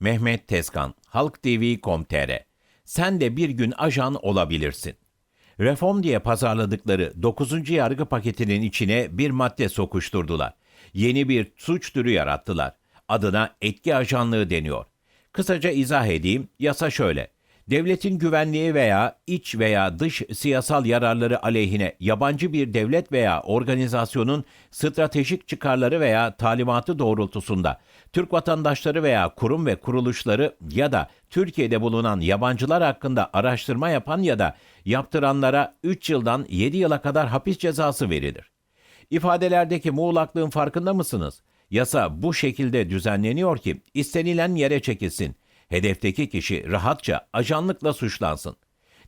Mehmet Tezkan, Halk TV.com.tr Sen de bir gün ajan olabilirsin. Reform diye pazarladıkları 9. yargı paketinin içine bir madde sokuşturdular. Yeni bir suç türü yarattılar. Adına etki ajanlığı deniyor. Kısaca izah edeyim, yasa şöyle. Devletin güvenliği veya iç veya dış siyasal yararları aleyhine yabancı bir devlet veya organizasyonun stratejik çıkarları veya talimatı doğrultusunda Türk vatandaşları veya kurum ve kuruluşları ya da Türkiye'de bulunan yabancılar hakkında araştırma yapan ya da yaptıranlara 3 yıldan 7 yıla kadar hapis cezası verilir. İfadelerdeki muğlaklığın farkında mısınız? Yasa bu şekilde düzenleniyor ki istenilen yere çekilsin. Hedefteki kişi rahatça ajanlıkla suçlansın.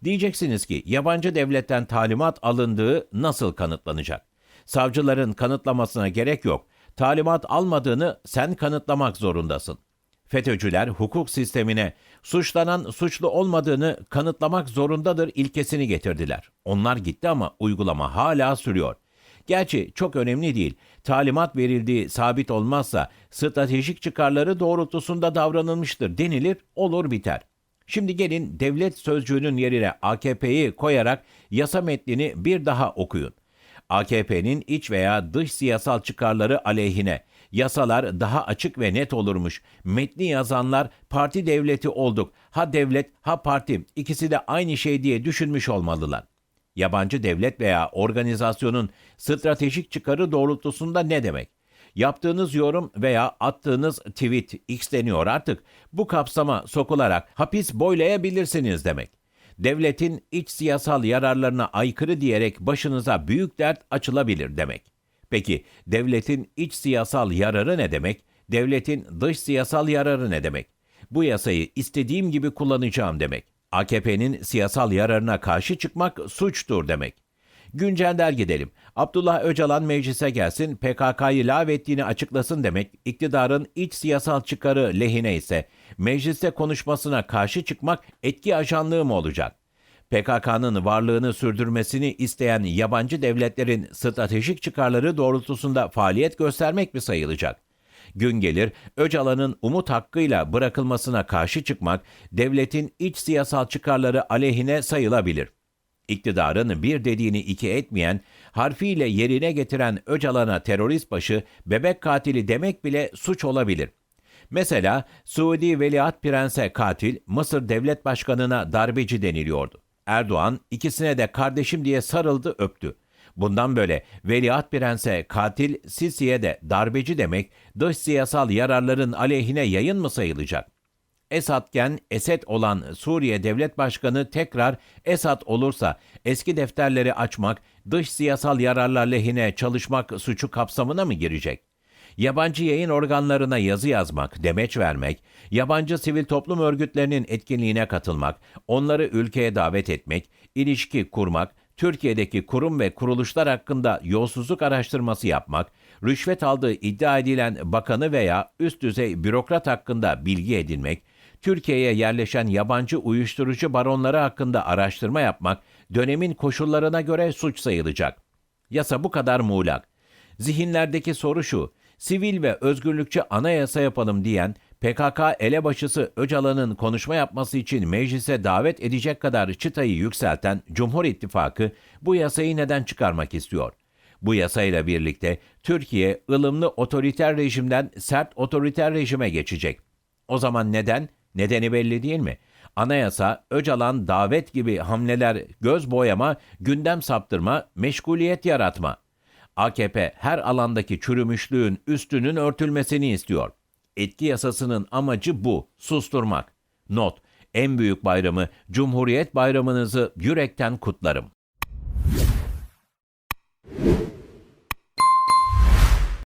Diyeceksiniz ki yabancı devletten talimat alındığı nasıl kanıtlanacak? Savcıların kanıtlamasına gerek yok. Talimat almadığını sen kanıtlamak zorundasın. FETÖ'cüler hukuk sistemine suçlanan suçlu olmadığını kanıtlamak zorundadır ilkesini getirdiler. Onlar gitti ama uygulama hala sürüyor. Gerçi çok önemli değil. Talimat verildiği sabit olmazsa stratejik çıkarları doğrultusunda davranılmıştır denilir, olur biter. Şimdi gelin devlet sözcüğünün yerine AKP'yi koyarak yasa metnini bir daha okuyun. AKP'nin iç veya dış siyasal çıkarları aleyhine yasalar daha açık ve net olurmuş. Metni yazanlar parti devleti olduk. Ha devlet ha parti ikisi de aynı şey diye düşünmüş olmalılar. Yabancı devlet veya organizasyonun stratejik çıkarı doğrultusunda ne demek? Yaptığınız yorum veya attığınız tweet X deniyor artık bu kapsama sokularak hapis boylayabilirsiniz demek. Devletin iç siyasal yararlarına aykırı diyerek başınıza büyük dert açılabilir demek. Peki devletin iç siyasal yararı ne demek? Devletin dış siyasal yararı ne demek? Bu yasayı istediğim gibi kullanacağım demek. AKP'nin siyasal yararına karşı çıkmak suçtur demek. Güncelden gidelim. Abdullah Öcalan meclise gelsin, PKK'yı lağvettiğini açıklasın demek, iktidarın iç siyasal çıkarı lehine ise mecliste konuşmasına karşı çıkmak etki ajanlığı mı olacak? PKK'nın varlığını sürdürmesini isteyen yabancı devletlerin stratejik çıkarları doğrultusunda faaliyet göstermek mi sayılacak? Gün gelir Öcalan'ın umut hakkıyla bırakılmasına karşı çıkmak devletin iç siyasal çıkarları aleyhine sayılabilir. İktidarın bir dediğini iki etmeyen, harfiyle yerine getiren Öcalan'a terörist başı, bebek katili demek bile suç olabilir. Mesela Suudi Veliaht Prense katil, Mısır Devlet Başkanı'na darbeci deniliyordu. Erdoğan ikisine de kardeşim diye sarıldı öptü. Bundan böyle Veliaht Prense katil, Sisi'ye de darbeci demek dış siyasal yararların aleyhine yayın mı sayılacak? Esadken Esed olan Suriye Devlet Başkanı tekrar Esad olursa eski defterleri açmak, dış siyasal yararlar lehine çalışmak suçu kapsamına mı girecek? Yabancı yayın organlarına yazı yazmak, demeç vermek, yabancı sivil toplum örgütlerinin etkinliğine katılmak, onları ülkeye davet etmek, ilişki kurmak, Türkiye'deki kurum ve kuruluşlar hakkında yolsuzluk araştırması yapmak, rüşvet aldığı iddia edilen bakanı veya üst düzey bürokrat hakkında bilgi edinmek, Türkiye'ye yerleşen yabancı uyuşturucu baronları hakkında araştırma yapmak dönemin koşullarına göre suç sayılacak. Yasa bu kadar muğlak. Zihinlerdeki soru şu, sivil ve özgürlükçü anayasa yapalım diyen PKK elebaşısı Öcalan'ın konuşma yapması için meclise davet edecek kadar çıtayı yükselten Cumhur İttifakı bu yasayı neden çıkarmak istiyor? Bu yasayla birlikte Türkiye ılımlı otoriter rejimden sert otoriter rejime geçecek. O zaman neden? Nedeni belli değil mi? Anayasa, Öcalan davet gibi hamleler göz boyama, gündem saptırma, meşguliyet yaratma. AKP her alandaki çürümüşlüğün üstünün örtülmesini istiyor. Etki yasasının amacı bu, susturmak. Not, en büyük bayramı Cumhuriyet Bayramınızı yürekten kutlarım.